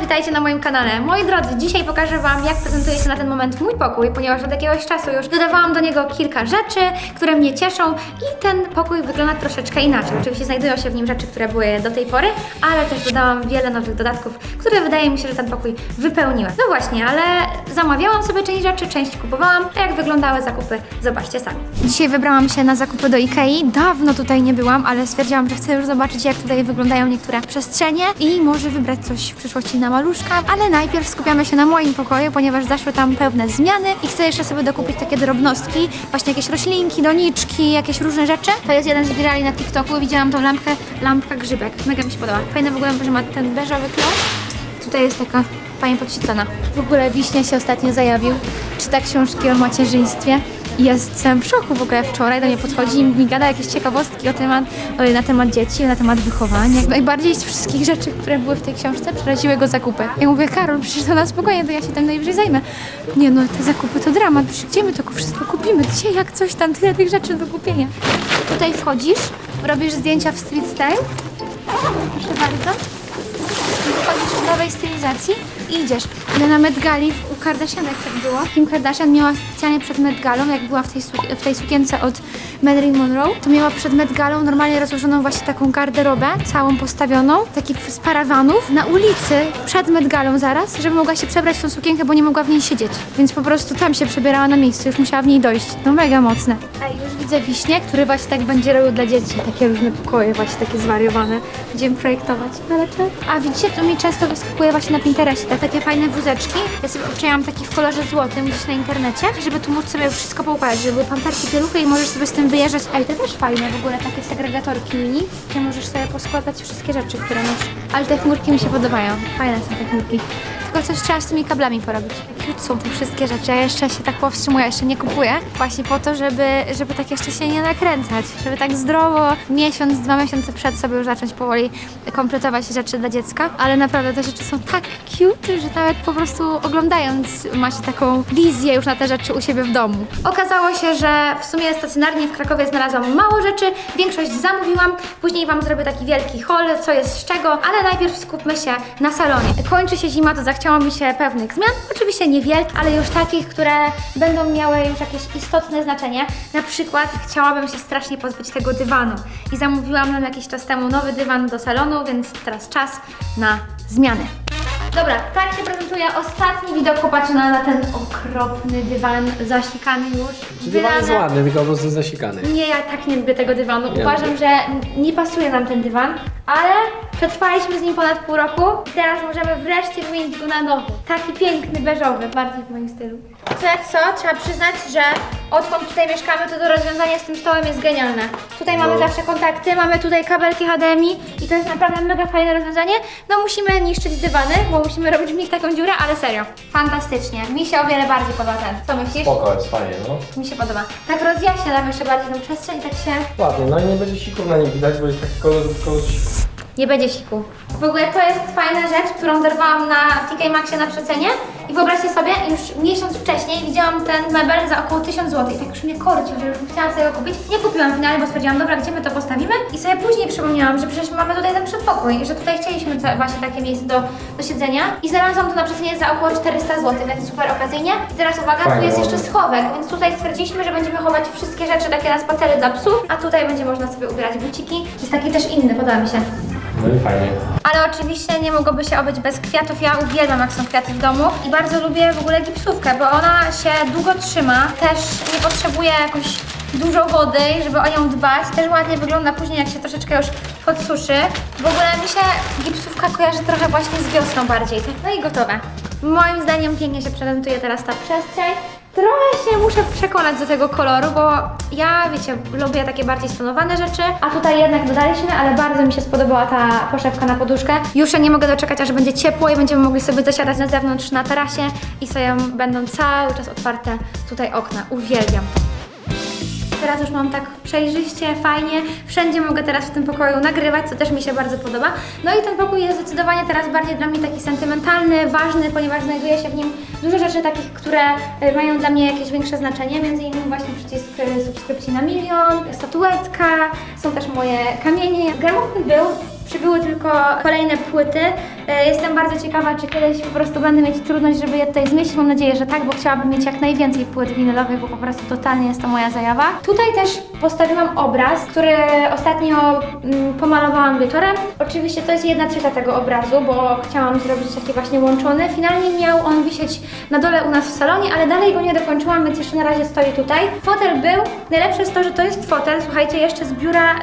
witajcie na moim kanale. Moi drodzy, dzisiaj pokażę Wam, jak prezentuje się na ten moment mój pokój, ponieważ od jakiegoś czasu już dodawałam do niego kilka rzeczy, które mnie cieszą i ten pokój wygląda troszeczkę inaczej. Oczywiście znajdują się w nim rzeczy, które były do tej pory, ale też dodałam wiele nowych dodatków, które wydaje mi się, że ten pokój wypełniły. No właśnie, ale zamawiałam sobie część rzeczy, część kupowałam, a jak wyglądały zakupy, zobaczcie sami. Dzisiaj wybrałam się na zakupy do Ikei. Dawno tutaj nie byłam, ale stwierdziłam, że chcę już zobaczyć, jak tutaj wyglądają niektóre przestrzenie i może wybrać coś w przyszłości na maluszka, ale najpierw skupiamy się na moim pokoju, ponieważ zaszły tam pewne zmiany i chcę jeszcze sobie dokupić takie drobnostki, właśnie jakieś roślinki, doniczki, jakieś różne rzeczy. To jest jeden z wirali na TikToku, widziałam tą lampkę, lampka grzybek, mega mi się podoba. Fajne w ogóle, że ma ten beżowy klej. Tutaj jest taka fajnie podświetlona. W ogóle Wiśnia się ostatnio zajawił, czyta książki o macierzyństwie. I Jestem w szoku w ogóle wczoraj do mnie podchodzi i mi gada jakieś ciekawostki o temat, na temat dzieci, na temat wychowania. Najbardziej z wszystkich rzeczy, które były w tej książce, przeraziły go zakupy. Ja mówię, Karol, przecież to na spokojnie, to ja się tym najwyżej zajmę. Nie no, te zakupy to dramat, przecież gdzie my to wszystko kupimy? Gdzie, jak coś tam, tyle tych rzeczy do kupienia. Tutaj wchodzisz, robisz zdjęcia w street style. Proszę bardzo. Wchodzisz w nowej stylizacji idziesz. Ale na Met Gali u Kardashianek tak było. Kim Kardashian miała specjalnie przed Met Galą, jak była w tej, w tej sukience od Marilyn Monroe, to miała przed Met Galą normalnie rozłożoną właśnie taką garderobę, całą postawioną, takich z parawanów, na ulicy, przed Met Galą zaraz, żeby mogła się przebrać w tą sukienkę, bo nie mogła w niej siedzieć. Więc po prostu tam się przebierała na miejscu, już musiała w niej dojść. No mega mocne. Ej, już widzę wiśnie, który właśnie tak będzie robił dla dzieci. Takie różne pokoje właśnie takie zwariowane. Będziemy projektować. Ale czy? A widzicie, to mi często wyskakuje właśnie na Pinterestie. Takie fajne wózeczki. Ja sobie obczaiłam taki w kolorze złotym gdzieś na internecie, żeby tu móc sobie wszystko poukładać, żeby były pamperki, pieluchy i możesz sobie z tym wyjeżdżać. Ej, to też fajne w ogóle, takie segregatorki mini, gdzie możesz sobie poskładać wszystkie rzeczy, które masz. Ale te chmurki mi się podobają. Fajne są te chmurki. Tylko coś trzeba z tymi kablami porobić. Cute są tu wszystkie rzeczy. Ja jeszcze się tak powstrzymuję, jeszcze nie kupuję. Właśnie po to, żeby, żeby tak jeszcze się nie nakręcać. Żeby tak zdrowo miesiąc, dwa miesiące przed sobie już zacząć powoli kompletować rzeczy dla dziecka. Ale naprawdę te rzeczy są tak cute, że nawet po prostu oglądając ma się taką wizję już na te rzeczy u siebie w domu. Okazało się, że w sumie stacjonarnie w Krakowie znalazłam mało rzeczy. Większość zamówiłam. Później Wam zrobię taki wielki haul, co jest z czego. Ale najpierw skupmy się na salonie. Kończy się zima, to zachciało mi się pewnych zmian. Oczywiście niewielkich, ale już takich, które będą miały już jakieś istotne znaczenie. Na przykład chciałabym się strasznie pozbyć tego dywanu. I zamówiłam nam jakiś czas temu nowy dywan do salonu, więc teraz czas na zmiany. Dobra, tak się prezentuje ostatni widok. Popatrzę na, ten okropny dywan, zasikany już. Dywan jest wylane- ładny, tylko po prostu zasikany. nie, ja tak nie lubię tego dywanu. Ja Uważam, lubię. że nie pasuje nam ten dywan, ale przetrwaliśmy z nim ponad pół roku i teraz możemy wreszcie wymienić go na nowy. Taki piękny, beżowy, bardziej w moim stylu. Co jak co, trzeba przyznać, że odkąd tutaj mieszkamy, to to rozwiązanie z tym stołem jest genialne. Tutaj mamy No. zawsze kontakty, mamy tutaj kabelki HDMI i to jest naprawdę mega fajne rozwiązanie. No musimy niszczyć dywany, bo musimy robić w nich taką dziurę, ale serio, fantastycznie. Mi się o wiele bardziej podoba ten. Co myślisz? Spoko, jest fajnie, no. Mi się podoba. Tak rozjaśnia nam jeszcze bardziej tą przestrzeń, tak się Ładnie, no i nie będzie sików na nim widać, bo jest taki kolor, kolor nie będzie siku. W ogóle to jest fajna rzecz, którą dorwałam na TK Maxie na przecenie i wyobraźcie sobie, już miesiąc wcześniej widziałam ten mebel za około 1000 zł i tak już mnie korcił, że już chciałam sobie go kupić. Nie kupiłam finalnie, bo stwierdziłam, dobra, gdzie my to postawimy? I sobie później przypomniałam, że przecież mamy tutaj ten przedpokój i że tutaj chcieliśmy właśnie takie miejsce do, do siedzenia i znalazłam to na przecenie za około 400 zł, więc super okazyjnie. I teraz uwaga, tu jest jeszcze schowek, więc tutaj stwierdziliśmy, że będziemy chować wszystkie rzeczy takie na spacery dla psów, a tutaj będzie można sobie ubierać buciki. Jest taki też inny, podoba mi się. No i fajnie. Ale oczywiście nie mogłoby się obyć bez kwiatów. Ja uwielbiam jak są kwiaty w domu i bardzo lubię w ogóle gipsówkę, bo ona się długo trzyma. Też nie potrzebuje jakoś dużo wody, żeby o nią dbać. Też ładnie wygląda później, jak się troszeczkę już podsuszy. W ogóle mi się gipsówka kojarzy trochę właśnie z wiosną bardziej. No i gotowe. Moim zdaniem pięknie się prezentuje teraz ta przestrzeń. Trochę się muszę przekonać do tego koloru, bo ja, wiecie, lubię takie bardziej stonowane rzeczy, a tutaj jednak dodaliśmy, ale bardzo mi się spodobała ta poszewka na poduszkę. Już się nie mogę doczekać, aż będzie ciepło i będziemy mogli sobie zasiadać na zewnątrz na tarasie i sobie będą cały czas otwarte tutaj okna. Uwielbiam to. Teraz już mam tak przejrzyście, fajnie. Wszędzie mogę teraz w tym pokoju nagrywać, co też mi się bardzo podoba. No i ten pokój jest zdecydowanie teraz bardziej dla mnie taki sentymentalny, ważny, ponieważ znajduje się w nim dużo rzeczy takich, które e, mają dla mnie jakieś większe znaczenie. Między innymi właśnie przycisk e, subskrypcji na milion, statuetka, są też moje kamienie. Gramofon był, przybyły tylko kolejne płyty, Jestem bardzo ciekawa, czy kiedyś po prostu będę mieć trudność, żeby je tutaj zmieścić. Mam nadzieję, że tak, bo chciałabym mieć jak najwięcej płyt winylowych, bo po prostu totalnie jest to moja zajawa. Tutaj też postawiłam obraz, który ostatnio mm, pomalowałam wieczorem. Oczywiście to jest jedna trzecia tego obrazu, bo chciałam zrobić taki właśnie łączony. Finalnie miał on wisieć na dole u nas w salonie, ale dalej go nie dokończyłam, więc jeszcze na razie stoi tutaj. Fotel był. Najlepsze jest to, że to jest fotel, słuchajcie, jeszcze z biura y,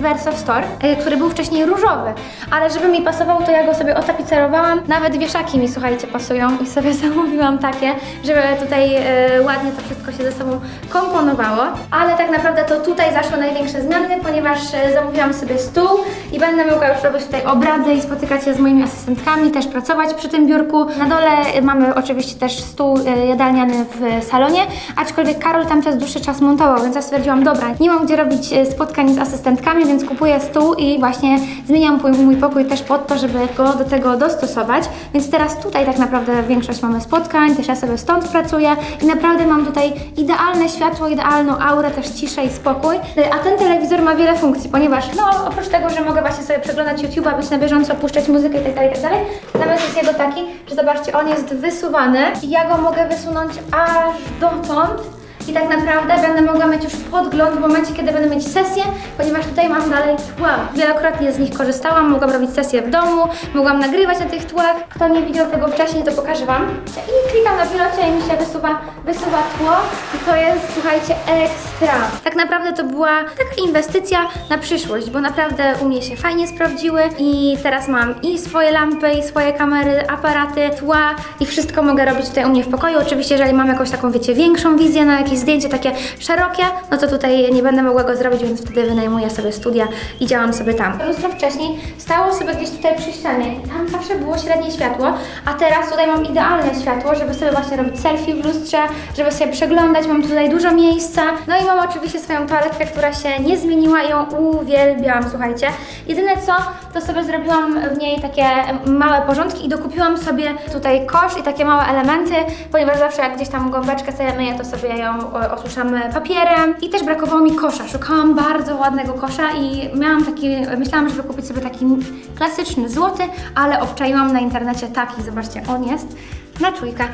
Verso Store, y, który był wcześniej różowy. Ale żeby mi pasował, to ja go sobie otapicerowałam. Nawet wieszaki mi, słuchajcie, pasują i sobie zamówiłam takie, żeby tutaj y, ładnie to wszystko się ze sobą komponowało. Ale tak naprawdę to tutaj zaszły największe zmiany, ponieważ y, zamówiłam sobie stół i będę mogła już robić tutaj obrady i spotykać się z moimi asystentkami, też pracować przy tym biurku. Na dole y, mamy oczywiście też stół y, jadalniany w salonie, aczkolwiek Karol tam przez dłuższy czas montował, więc ja stwierdziłam, dobra, nie mam gdzie robić spotkań z asystentkami, więc kupuję stół i właśnie zmieniam mój, mój pokój też pod to, żeby go do tego dostosować. Więc teraz tutaj tak naprawdę większość mamy spotkań, też ja sobie stąd pracuję i naprawdę mam tutaj idealne światło, idealną aurę, też ciszę i spokój. Y, A ten telewizor ma wiele funkcji, ponieważ no oprócz tego, że mogę właśnie sobie przeglądać YouTube'a, być na bieżąco, puszczać muzykę itd., itd., zamysł jest jego taki, że zobaczcie, on jest wysuwany i ja go mogę wysunąć aż dotąd, i tak naprawdę będę mogła mieć już podgląd w momencie, kiedy będę mieć sesję, ponieważ tutaj mam dalej tła. Wielokrotnie z nich korzystałam, mogłam robić sesję w domu, mogłam nagrywać na tych tłach. Kto nie widział tego wcześniej, to pokażę Wam. I klikam na pilocie i mi się wysuwa, wysuwa tło i to jest, słuchajcie, ekstra. Tak naprawdę to była taka inwestycja na przyszłość, bo naprawdę u mnie się fajnie sprawdziły i teraz mam i swoje lampy, i swoje kamery, aparaty, tła i wszystko mogę robić tutaj u mnie w pokoju. Oczywiście, jeżeli mam jakąś taką, wiecie, większą wizję na jakieś zdjęcie takie szerokie, no to tutaj nie będę mogła go zrobić, więc wtedy wynajmuję sobie studia i działam sobie tam. Lustro wcześniej stało sobie gdzieś tutaj przy ścianie tam zawsze było średnie światło, a teraz tutaj mam idealne światło, żeby sobie właśnie robić selfie w lustrze, żeby sobie przeglądać, mam tutaj dużo miejsca. No i mam oczywiście swoją toaletkę, która się nie zmieniła ją uwielbiam, słuchajcie. Jedyne co, to sobie zrobiłam w niej takie małe porządki i dokupiłam sobie tutaj kosz i takie małe elementy, ponieważ zawsze jak gdzieś tam gąbeczkę sobie myję, to sobie ją o, osuszamy papierem i też brakowało mi kosza. Szukałam bardzo ładnego kosza i miałam taki, myślałam, żeby kupić sobie taki klasyczny, złoty, ale obczaiłam na internecie taki, zobaczcie, on jest na czujka.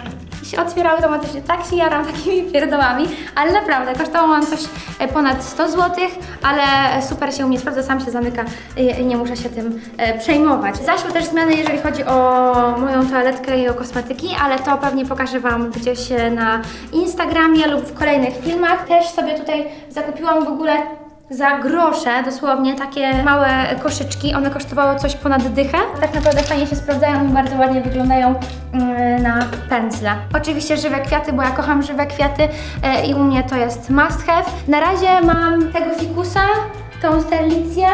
Się otwiera automatycznie, tak się jaram takimi pierdołami, ale naprawdę, kosztowało on coś e, ponad 100 zł, ale super się u mnie sprawdza, sam się zamyka i i nie muszę się tym e, przejmować. Zaszły też zmiany, jeżeli chodzi o moją toaletkę i o kosmetyki, ale to pewnie pokażę Wam gdzieś e, na Instagramie lub w kolejnych filmach. Też sobie tutaj zakupiłam w ogóle za grosze, dosłownie takie małe koszyczki. One kosztowały coś ponad dychę. Tak naprawdę fajnie się sprawdzają i bardzo ładnie wyglądają mm, na pędzle. Oczywiście żywe kwiaty, bo ja kocham żywe kwiaty e, i u mnie to jest must have. Na razie mam tego fikusa, tą sterlicję.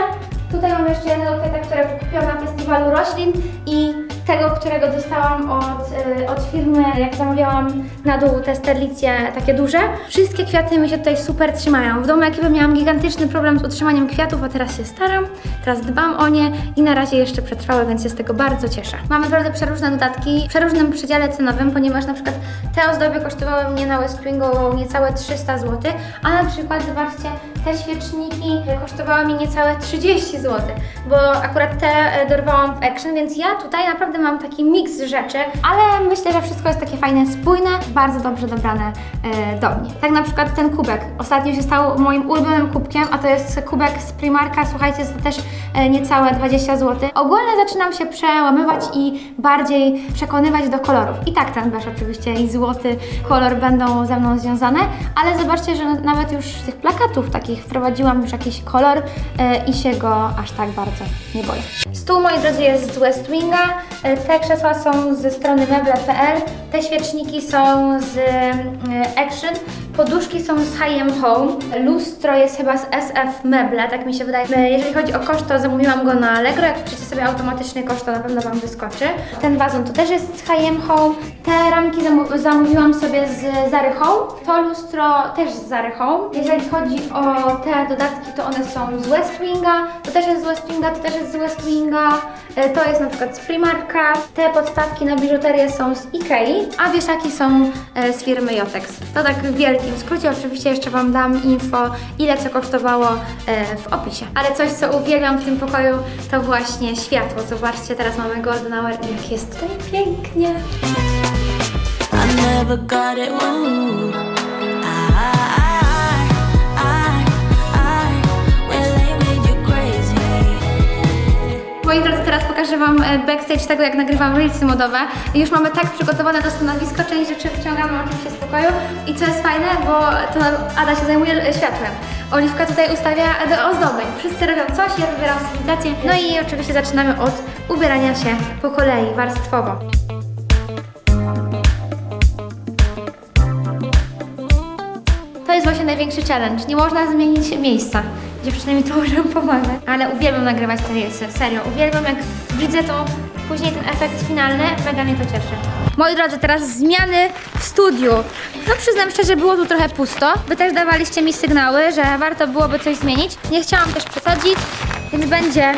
Tutaj mam jeszcze jednego kwiata, którego kupiłam na festiwalu roślin i tego, którego dostałam od, y, od firmy, jak zamawiałam na dół te sterlicje takie duże. Wszystkie kwiaty mi się tutaj super trzymają. W domu jakby miałam gigantyczny problem z utrzymaniem kwiatów, a teraz się staram, teraz dbam o nie i na razie jeszcze przetrwały, więc się z tego bardzo cieszę. Mamy naprawdę przeróżne dodatki w przeróżnym przedziale cenowym, ponieważ na przykład te ozdoby kosztowały mnie na West Wingu niecałe 300 zł, a na przykład zobaczcie, te świeczniki kosztowały mi niecałe 30 zł, bo akurat te e, dorwałam w Action, więc ja tutaj naprawdę mam taki miks rzeczy, ale myślę, że wszystko jest takie fajne, spójne, bardzo dobrze dobrane e, do mnie. Tak na przykład ten kubek ostatnio się stał moim ulubionym kubkiem, a to jest kubek z Primarka, słuchajcie, za też e, niecałe 20 zł. Ogólnie zaczynam się przełamywać i bardziej przekonywać do kolorów. I tak ten beż oczywiście i złoty kolor będą ze mną związane, ale zobaczcie, że nawet już z tych plakatów takich wprowadziłam już jakiś kolor e, i się go aż tak bardzo nie boję. Stół, moi drodzy, jest z West Winga. E, Te krzesła są ze strony meble.pl. Te świeczniki są z e, Action. Poduszki są z H&M Home. Lustro jest chyba z SF Meble, tak mi się wydaje. Jeżeli chodzi o koszt, to zamówiłam go na Allegro. Jak wpiszecie sobie automatyczny koszt, to na pewno Wam wyskoczy. Ten wazon to też jest z H&M Home. Te ramki zamówiłam sobie z Zary Home. To lustro też z Zary Home. Jeżeli chodzi o te dodatki, to one są z West Winga. To też jest z West Winga, to też jest z West Winga. E, To jest na przykład z Primarka. Te podstawki na biżuterię są z Ikei, a wieszaki są e, z firmy Jotex. To tak w wielkim skrócie. Oczywiście jeszcze Wam dam info, ile co kosztowało e, w opisie. Ale coś, co uwielbiam w tym pokoju, to właśnie światło. Zobaczcie, teraz mamy golden hour i jak jest tutaj pięknie. I never got it. Moi drodzy, teraz pokażę Wam e, backstage tego, jak nagrywam reelsy modowe. Już mamy tak przygotowane to stanowisko, część rzeczy wyciągamy oczywiście z pokoju. I co jest fajne, bo to Ada się zajmuje e, światłem. Oliwka tutaj ustawia do ozdoby. Wszyscy robią coś, ja wybieram stylizację. No i oczywiście zaczynamy od ubierania się po kolei, warstwowo. To jest właśnie największy challenge. Nie można zmienić miejsca. Dziewczyny mi tu muszą pomagać. Ale uwielbiam nagrywać te reelsy. Serio, uwielbiam jak widzę to później ten efekt finalny. Mega mnie to cieszy. Moi drodzy, teraz zmiany w studiu. No przyznam szczerze, było tu trochę pusto. Wy też dawaliście mi sygnały, że warto byłoby coś zmienić. Nie chciałam też przesadzić, więc będzie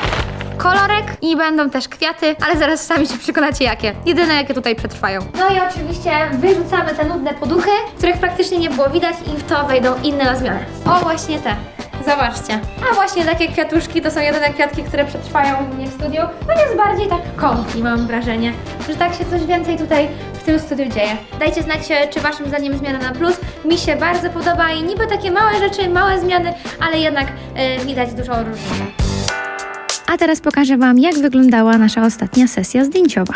kolorek i będą też kwiaty, ale zaraz sami się przekonacie jakie. Jedyne jakie tutaj przetrwają. No i oczywiście wyrzucamy te nudne poduchy, których praktycznie nie było widać i w to wejdą inne na zmianę. O, właśnie te. Zobaczcie. A właśnie takie kwiatuszki to są jedyne kwiatki, które przetrwają u mnie w studiu. To jest bardziej tak kąpki, mam wrażenie, że tak się coś więcej tutaj w tym studiu dzieje. Dajcie znać, e, czy waszym zdaniem zmiana na plus. Mi się bardzo podoba i niby takie małe rzeczy, małe zmiany, ale jednak e, widać dużą różnicę. A teraz pokażę Wam, jak wyglądała nasza ostatnia sesja zdjęciowa.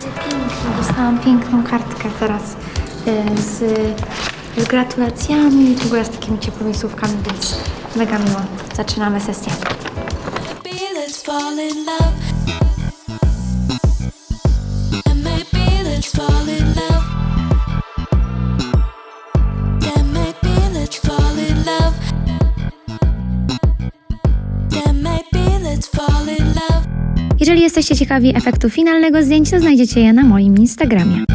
Pięknie, dostałam piękną kartkę teraz e, z, z gratulacjami, w z takimi ciepłymi słówkami, więc mega miło. Zaczynamy sesję. Jeżeli jesteście ciekawi efektu finalnego zdjęcia, znajdziecie je na moim Instagramie.